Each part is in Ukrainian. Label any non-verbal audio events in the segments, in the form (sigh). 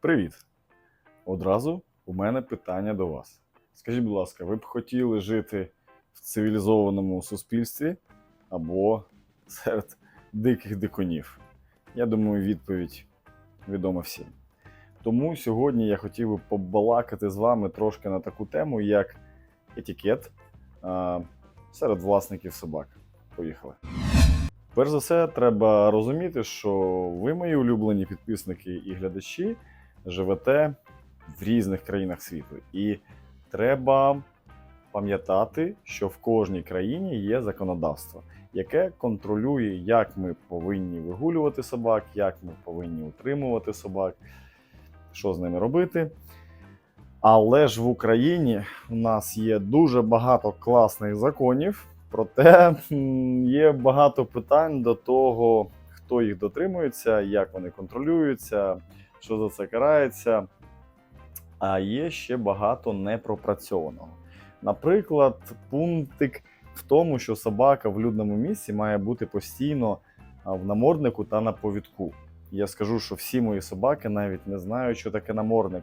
Привіт! Одразу у мене питання до вас. Скажіть, будь ласка, ви б хотіли жити в цивілізованому суспільстві або серед диких дикунів? Я думаю, відповідь відома всім. Тому сьогодні я хотів би побалакати з вами трошки на таку тему, як етикет серед власників собак. Поїхали. Перш за все, треба розуміти, що ви, мої улюблені підписники і глядачі, живете в різних країнах світу. І треба пам'ятати, що в кожній країні є законодавство, яке контролює, як ми повинні вигулювати собак, як ми повинні утримувати собак, що з ними робити. Але ж в Україні у нас є дуже багато класних законів, проте є багато питань до того, хто їх дотримується, як вони контролюються, що за це карається. А є ще багато непропрацьованого. Наприклад, пунктик в тому, що собака в людному місці має бути постійно в наморднику та на повідку. Я скажу, що всі мої собаки навіть не знають, що таке намордник.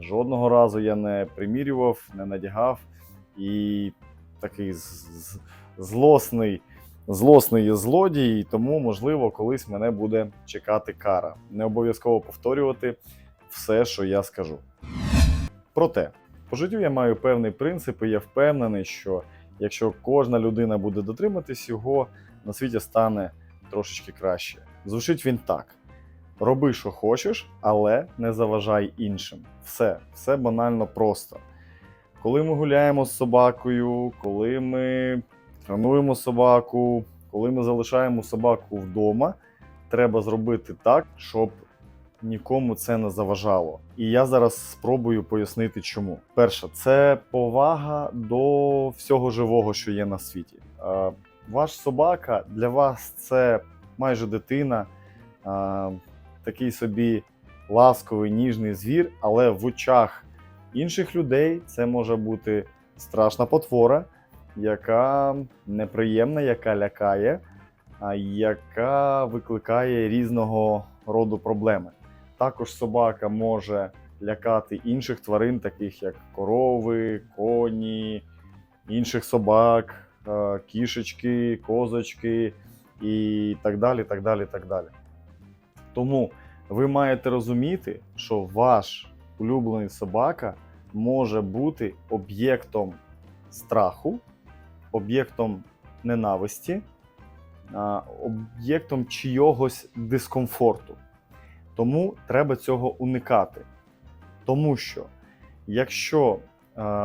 Жодного разу я не примірював, не надягав і такий злосний, злосний є злодій, і тому, можливо, колись мене буде чекати кара. Не обов'язково повторювати все, що я скажу. Проте, по життю я маю певний принцип, і я впевнений, що якщо кожна людина буде дотриматись його, на світі стане трошечки краще. Звучить він так: роби, що хочеш, але не заважай іншим. Все, все банально просто. Коли ми гуляємо з собакою, коли ми тренуємо собаку, коли ми залишаємо собаку вдома, треба зробити так, щоб нікому це не заважало. І я зараз спробую пояснити, чому. Перше, це повага до всього живого, що є на світі. Ваш собака для вас це майже дитина, такий собі ласковий, ніжний звір, але в очах інших людей це може бути страшна потвора, яка неприємна, яка лякає, яка викликає різного роду проблеми. Також собака може лякати інших тварин, таких як корови, коні, інших собак, е, кішечки, козочки і так далі. так далі, так далі. Тому ви маєте розуміти, що ваш улюблений собака може бути об'єктом страху, об'єктом ненависті, об'єктом чийогось дискомфорту. Тому треба цього уникати. Тому що якщо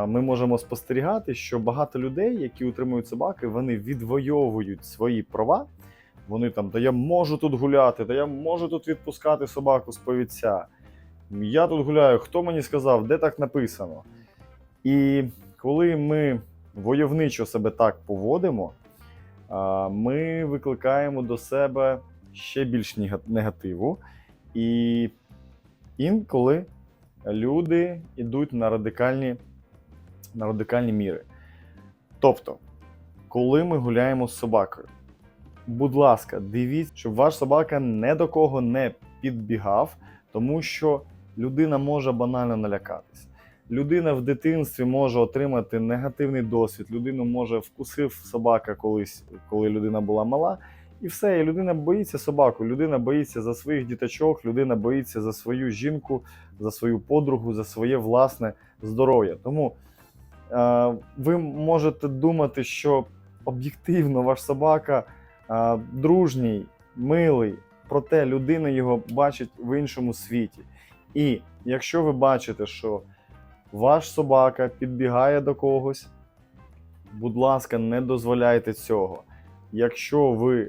ми можемо спостерігати, що багато людей, які утримують собаки, вони відвоюють свої права. Вони там, та я можу тут гуляти, та я можу тут відпускати собаку з повідця. Я тут гуляю, хто мені сказав, де так написано. І коли ми войовничо себе так поводимо, ми викликаємо до себе ще більш негативу. І інколи люди йдуть на радикальні, на радикальні міри. Тобто, коли ми гуляємо з собакою, будь ласка, дивіться, щоб ваш собака не до кого не підбігав, тому що людина може банально налякатись. Людина в дитинстві може отримати негативний досвід. Людину може вкусив собака колись, коли людина була мала. І все, і людина боїться собаку, людина боїться за своїх діточок, людина боїться за свою жінку, за свою подругу, за своє власне здоров'я. Тому е, ви можете думати, що об'єктивно ваш собака е, дружній, милий, проте людина його бачить в іншому світі. І якщо ви бачите, що ваш собака підбігає до когось, будь ласка, не дозволяйте цього. Якщо ви е,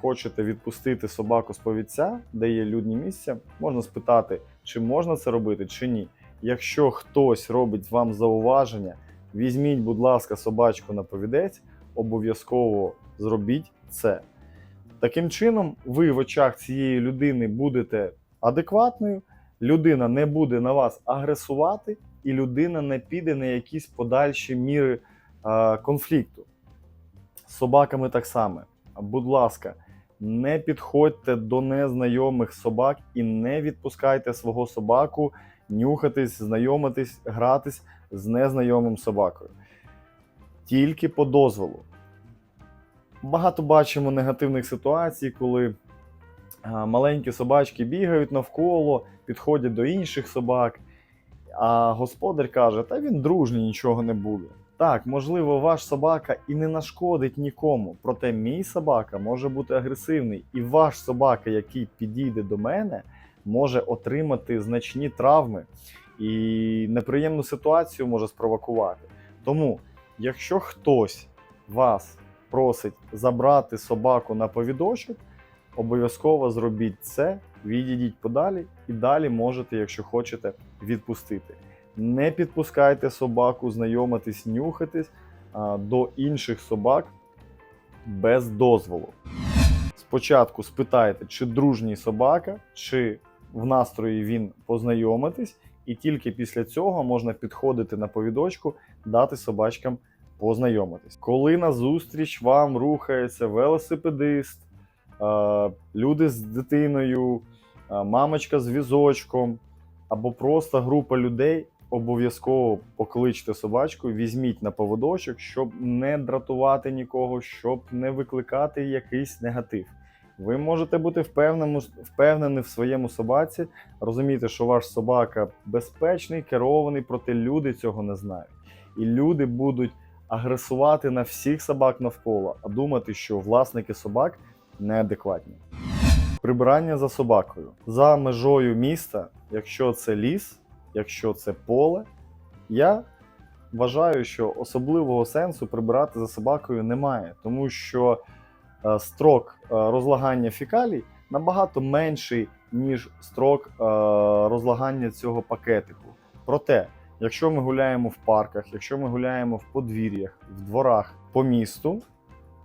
хочете відпустити собаку з повідця, де є людні місця, можна спитати, чи можна це робити, чи ні. Якщо хтось робить вам зауваження, візьміть, будь ласка, собачку на повідець, обов'язково зробіть це. Таким чином, ви в очах цієї людини будете адекватною, людина не буде на вас агресувати, і людина не піде на якісь подальші міри конфлікту. З собаками так само. Будь ласка, Не підходьте до незнайомих собак і не відпускайте свого собаку нюхатись, знайомитись, гратись з незнайомим собакою. Тільки по дозволу. Багато бачимо негативних ситуацій, коли маленькі собачки бігають навколо, підходять до інших собак, а господар каже: та він дружній, нічого не буде. Так, можливо, ваш собака і не нашкодить нікому, проте мій собака може бути агресивний, і ваш собака, який підійде до мене, може отримати значні травми і неприємну ситуацію може спровокувати. Тому, якщо хтось вас просить забрати собаку на повідочок, обов'язково зробіть це, відійдіть подалі і далі можете, якщо хочете, відпустити. Не підпускайте собаку, знайомитись, нюхатись до інших собак без дозволу. Спочатку спитайте, чи дружній собака, чи в настрої він познайомитись, і тільки після цього можна підходити на повідочку, дати собачкам познайомитись. Коли на зустріч вам рухається велосипедист, люди з дитиною, мамочка з візочком або просто група людей, обов'язково покличте собачку, візьміть на поводочок, щоб не дратувати нікого, щоб не викликати якийсь негатив. Ви можете бути впевнені, впевнені в своєму собаці, розуміти, що ваш собака безпечний, керований, проте люди цього не знають. І люди будуть агресувати на всіх собак навколо, а думати, що власники собак неадекватні. Прибирання за собакою. За межою міста, якщо це ліс, якщо це поле, я вважаю, що особливого сенсу прибирати за собакою немає, тому що е, строк е, розлагання фекалій набагато менший, ніж строк е, розлагання цього пакетику. Проте, якщо ми гуляємо в парках, якщо ми гуляємо в подвір'ях, в дворах по місту,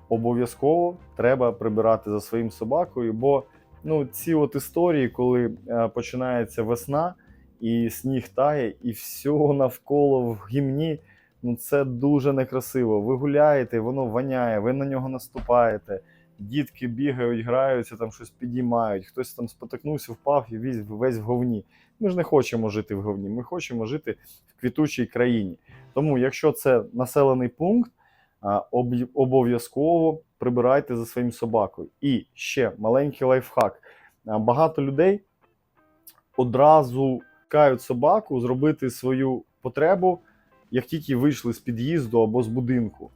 обов'язково треба прибирати за своїм собакою, бо ну, ці от історії, коли е, починається весна і сніг тає, і все навколо в гімні. Ну це дуже некрасиво. Ви гуляєте, воно воняє, ви на нього наступаєте. Дітки бігають, граються, там щось підіймають, хтось там спотикнувся, впав і весь, весь в говні. Ми ж не хочемо жити в говні, ми хочемо жити в квітучій країні. Тому, якщо це населений пункт, обов'язково прибирайте за своїм собакою. І ще маленький лайфхак. Багато людей одразу пускають собаку зробити свою потребу, як тільки вийшли з під'їзду або з будинку.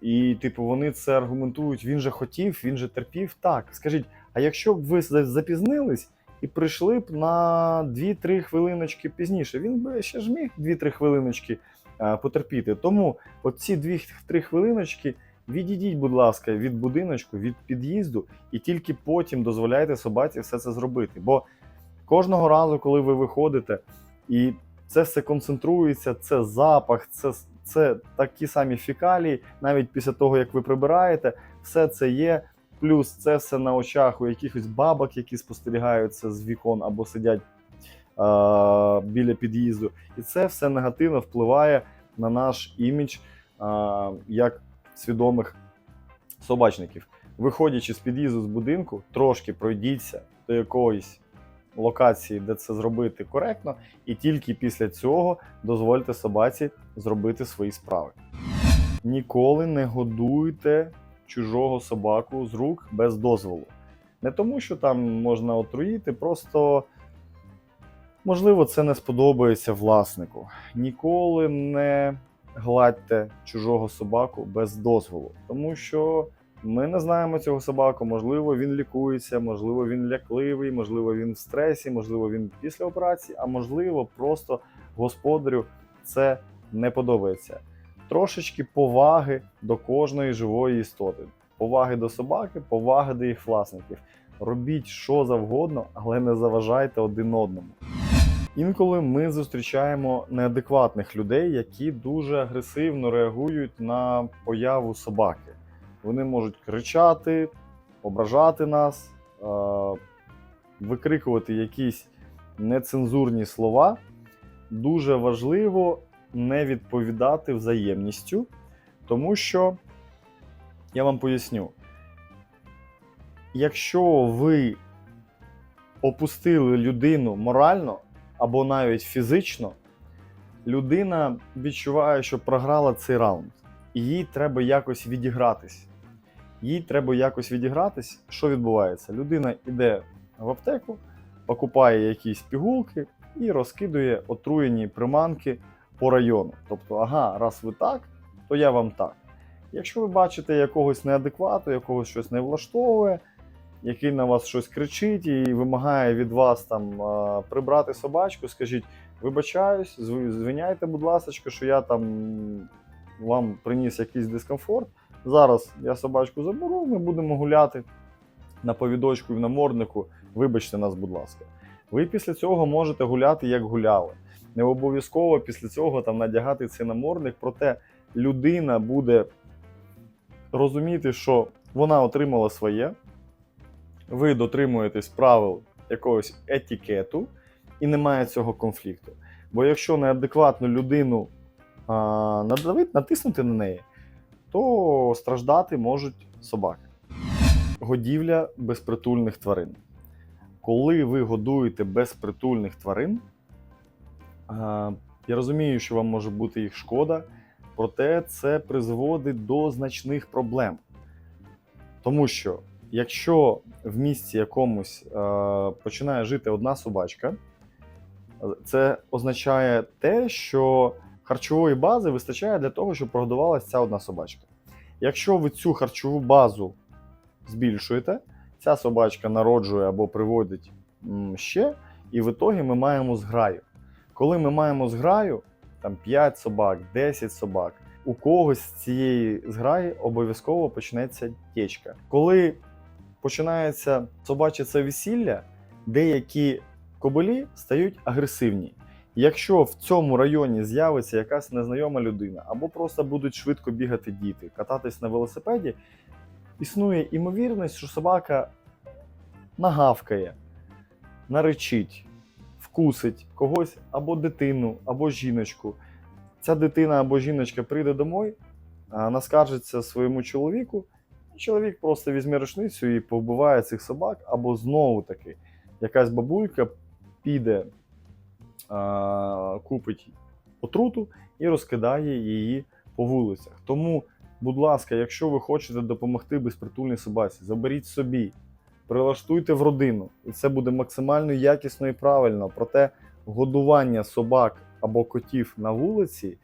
І, типу, вони це аргументують, він же хотів, він же терпів. Так, скажіть, а якщо б ви запізнились і прийшли б на 2-3 хвилиночки пізніше, він би ще ж міг 2-3 хвилиночки е, потерпіти. Тому оці 2-3 хвилиночки відійдіть, будь ласка, від будиночку, від під'їзду, і тільки потім дозволяйте собаці все це зробити. Бо кожного разу, коли ви виходите, і це все концентрується, це запах, це, це такі самі фекалії, навіть після того, як ви прибираєте, все це є. Плюс це все на очах у якихось бабок, які спостерігаються з вікон або сидять е- біля під'їзду. І це все негативно впливає на наш імідж е- як свідомих собачників. Виходячи з під'їзду з будинку, трошки пройдіться до якоїсь локації, де це зробити коректно, і тільки після цього дозвольте собаці зробити свої справи. Ніколи не годуйте чужого собаку з рук без дозволу. Не тому, що там можна отруїти, просто можливо це не сподобається власнику. Ніколи не гладьте чужого собаку без дозволу, тому що ми не знаємо цього собаку. Можливо, він лікується, можливо, він лякливий, можливо, він в стресі, можливо, він після операції, а можливо, просто господарю це не подобається. Трошечки поваги до кожної живої істоти, поваги до собаки, поваги до їх власників. Робіть що завгодно, але не заважайте один одному. Інколи ми зустрічаємо неадекватних людей, які дуже агресивно реагують на появу собаки. Вони можуть кричати, ображати нас, е, викрикувати якісь нецензурні слова. Дуже важливо не відповідати взаємністю, тому що я вам поясню. якщо ви опустили людину морально або навіть фізично, людина відчуває, що програла цей раунд, і їй треба якось відігратись. Їй треба якось відігратись. Що відбувається? Людина йде в аптеку, покупає якісь пігулки і розкидує отруєні приманки по району. Тобто, ага, раз ви так, то я вам так. Якщо ви бачите якогось неадеквату, якогось щось не влаштовує, який на вас щось кричить і вимагає від вас там прибрати собачку, скажіть, вибачаюсь, звиняйте, будь ласка, що я там вам приніс якийсь дискомфорт. Зараз я собачку заберу, ми будемо гуляти на повідочку і в наморднику. Вибачте нас, будь ласка. Ви після цього можете гуляти, як гуляли. Не обов'язково після цього там надягати цей намордник, проте людина буде розуміти, що вона отримала своє, ви дотримуєтесь правил якогось етикету і немає цього конфлікту. Бо якщо неадекватну людину а, надавити, натиснути на неї, то страждати можуть собаки. Годівля безпритульних тварин. Коли ви годуєте безпритульних тварин, я розумію, що вам може бути їх шкода, проте це призводить до значних проблем. Тому що якщо в місті якомусь починає жити одна собачка, це означає те, що харчової бази вистачає для того, щоб прогодувалася ця одна собачка. Якщо ви цю харчову базу збільшуєте, ця собачка народжує або приводить ще, і в ітогі ми маємо зграю. Коли ми маємо зграю, там 5 собак, 10 собак, у когось з цієї зграї обов'язково почнеться течка. Коли починається собаче це весілля, деякі кобилі стають агресивні. Якщо в цьому районі з'явиться якась незнайома людина, або просто будуть швидко бігати діти, кататись на велосипеді, існує імовірність, що собака нагавкає, наречить, вкусить когось або дитину, або жіночку. Ця дитина або жіночка прийде домой, наскаржиться своєму чоловіку, і чоловік просто візьме рушницю і повбиває цих собак, або знову таки якась бабулька піде, купить отруту і розкидає її по вулицях. Тому, будь ласка, якщо ви хочете допомогти безпритульній собаці, заберіть собі, прилаштуйте в родину, і це буде максимально якісно і правильно. Проте годування собак або котів на вулиці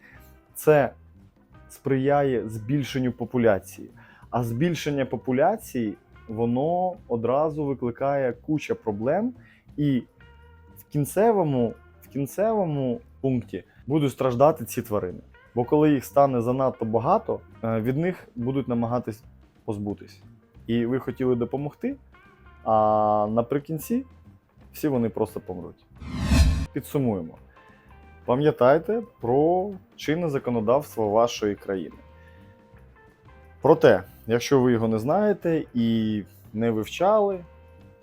це сприяє збільшенню популяції. А збільшення популяції воно одразу викликає куча проблем, і в кінцевому, в кінцевому пункті будуть страждати ці тварини. Бо коли їх стане занадто багато, е, від них будуть намагатись позбутись. І ви хотіли допомогти, а наприкінці всі вони просто помруть. Підсумуємо. Пам'ятайте про чинне законодавство вашої країни. Проте, якщо ви його не знаєте і не вивчали,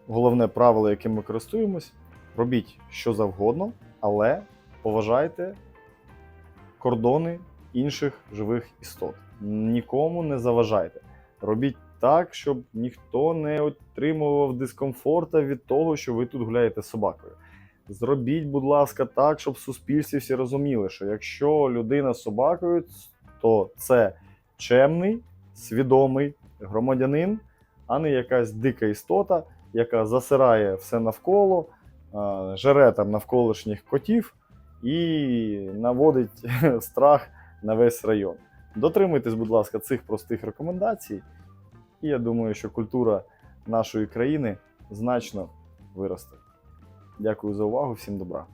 головне правило, яким ми користуємось, робіть що завгодно, але поважайте кордони інших живих істот. Нікому не заважайте. Робіть так, щоб ніхто не отримував дискомфорта від того, що ви тут гуляєте з собакою. Зробіть, будь ласка, так, щоб в суспільстві всі розуміли, що якщо людина з собакою, то це чемний, свідомий громадянин, а не якась дика істота, яка засирає все навколо, жере там навколишніх котів і наводить (laughs) страх на весь район. Дотримуйтесь, будь ласка, цих простих рекомендацій, і я думаю, що культура нашої країни значно виросте. Дякую за увагу, всім добра.